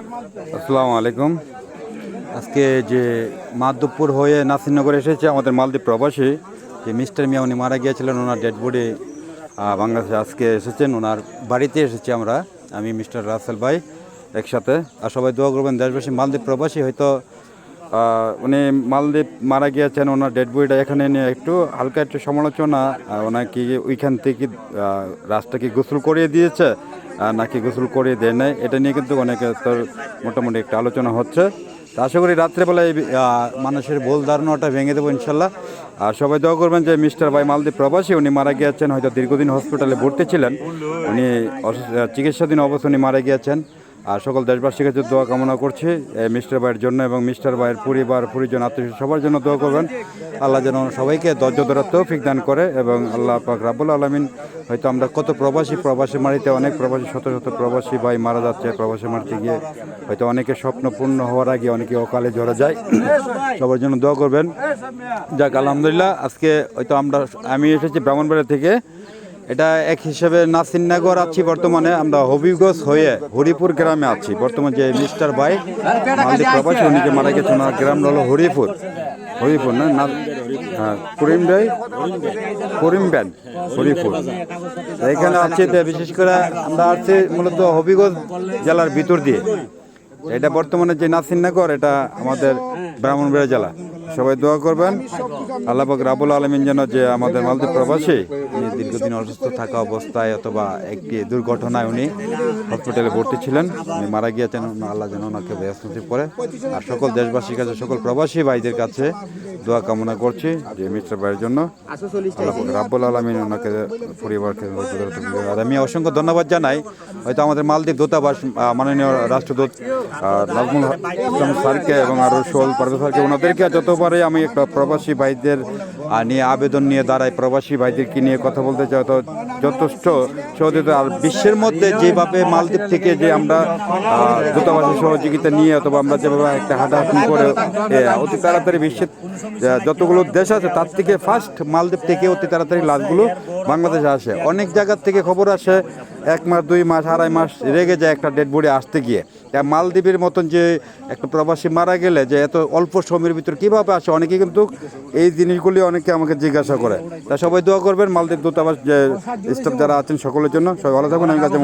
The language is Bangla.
আসসালামু আলাইকুম। আজকে যে মাধবপুর হয়ে নাসিরনগর এসেছে আমাদের মালদ্বীপ প্রবাসী, যে মিস্টার মিয়া উনি মারা গিয়েছিলেন, ওনার ডেড বডি বাংলাদেশে আজকে এসেছেন, ওনার বাড়িতে এসেছি আমরা, আমি মিস্টার রাসেল ভাই, একসাথে। আর সবাই দোয়া করবেন, দেশবাসী মালদ্বীপ প্রবাসী হয়তো উনি মালদ্বীপ মারা গিয়েছেন, ওনার ডেড বডিটা এখানে নিয়ে একটু হালকা একটু সমালোচনা। ওনাকে ওইখান থেকে রাস্তাকে গোসল করিয়ে দিয়েছে নাকি গোসল করিয়ে দেয় নাই, এটা নিয়ে কিন্তু অনেকে তোর মোটামুটি একটা আলোচনা হচ্ছে। তা আশা করি রাত্রেবেলায় মানুষের ভুল ধারণাটা ভেঙে দেবো ইনশাল্লাহ। আর সবাই দোয়া করবেন যে মিস্টার ভাই মালদ্বীপ প্রবাসী, উনি মারা গিয়েছেন, হয়তো দীর্ঘদিন হসপিটালে ভর্তি ছিলেন। উনি চিকিৎসাধীন অবস্থা উনি মারা গিয়েছেন। আর সকল দেশবাসীর কাছে দোয়া কামনা করছি মিস্টার ভাইয়ের জন্য এবং মিস্টার ভাইয়ের পরিবার, পরিজন আত্মীয় সবার জন্য দোয়া করবেন। আল্লাহ যেন সবাইকে ধৈর্য ধরার তৌফিক দান করে এবং আল্লাহ পাক রাবুল আলমিন, হয়তো আমরা কত প্রবাসী প্রবাসী মারিতে অনেক প্রবাসী, শত শত প্রবাসী ভাই মারা যাচ্ছে প্রবাসী মারিতে গিয়ে, হয়তো অনেকে স্বপ্ন পূর্ণ হওয়ার আগে অনেকে অকালে ঝরা যায়। সবার জন্য দোয়া করবেন। যাক, আলহামদুলিল্লাহ, আজকে হয়তো আমরা, আমি এসেছি ব্রাহ্মণবাড়িয়া থেকে এটা এক হিসেবে নাসিরনগর আছি বর্তমানে, আমরা হবিগঞ্জ হয়ে হরিপুর গ্রামে আছি। বর্তমানে যে মিস্টার ভাই মালদ্বীপ প্রবাসী, উনি মারা গেছেন, ওনার গ্রাম হলো হরিপুর। হরিপুর না? হ্যাঁ করিম ভাই? করিম ব্যান, হরিপুর। এখানে আছে বিশেষ করে আমরা আছি মূলত হবিগঞ্জ জেলার ভিতর দিয়ে। এটা বর্তমানে যে নাসিরনগর এটা আমাদের ব্রাহ্মণবাড়িয়া জেলা। সবাই দোয়া করবেন। আল্লাহ পাক রাবুল আলমিন যেন যে আমাদের মালদ্বীপ প্রবাসী দীর্ঘদিন অসুস্থ থাকা অবস্থায় অথবা একটি দুর্ঘটনায় উনি হসপিটালে ভর্তি ছিলেন, উনি মারা গিয়েছেন, আল্লাহ যেন ওনাকে ব্যস্ত করে। আর সকল দেশবাসীর কাছে, সকল প্রবাসী ভাইদের কাছে দোয়া কামনা করছি যে মিস্টার ভাইয়ের জন্য। আল্লাহ পাক রাব্বুল আলমিন ওনাকে পরিবারকে। আর আমি অসংখ্য ধন্যবাদ জানাই, হয়তো আমাদের মালদ্বীপ দূতাবাস মাননীয় রাষ্ট্রদূত নাজমুল স্যারকে এবং আরও সোল পারভেজ স্যারকে, ওনাদেরকে যতবারই আমি একটা প্রবাসী ভাইদের নিয়ে আবেদন নিয়ে দাঁড়াই। প্রবাসী ভাইদেরকে নিয়ে কথা বলতে চাই, তো যথেষ্ট সহযোগিতা আর বিশ্বের মধ্যে যেভাবে মালদ্বীপ থেকে যে আমরা দূতাবাসের সহযোগিতা নিয়ে অথবা আমরা যেভাবে একটা হাঁটাহাঁটি করে অতি তাড়াতাড়ি বিশ্বের যতগুলো দেশ আছে তার থেকে ফার্স্ট মালদ্বীপ থেকে অতি তাড়াতাড়ি লাশগুলো বাংলাদেশে আসে। অনেক জায়গার থেকে খবর আসে এক মাস, দুই মাস, আড়াই মাস রেগে যায় একটা ডেড বডি আসতে গিয়ে। মালদ্বীপের মতন যে একটা প্রবাসী মারা গেলে যে এত অল্প সময়ের ভিতরে কীভাবে আসে, অনেকে কিন্তু এই জিনিসগুলি অনেকে আমাকে জিজ্ঞাসা করে। তা সবাই দোয়া করবেন, মালদ্বীপ দূতাবাস যে স্টাফ যারা আছেন সকলের জন্য। সবাই ভালো থাকবেন আমি কাছে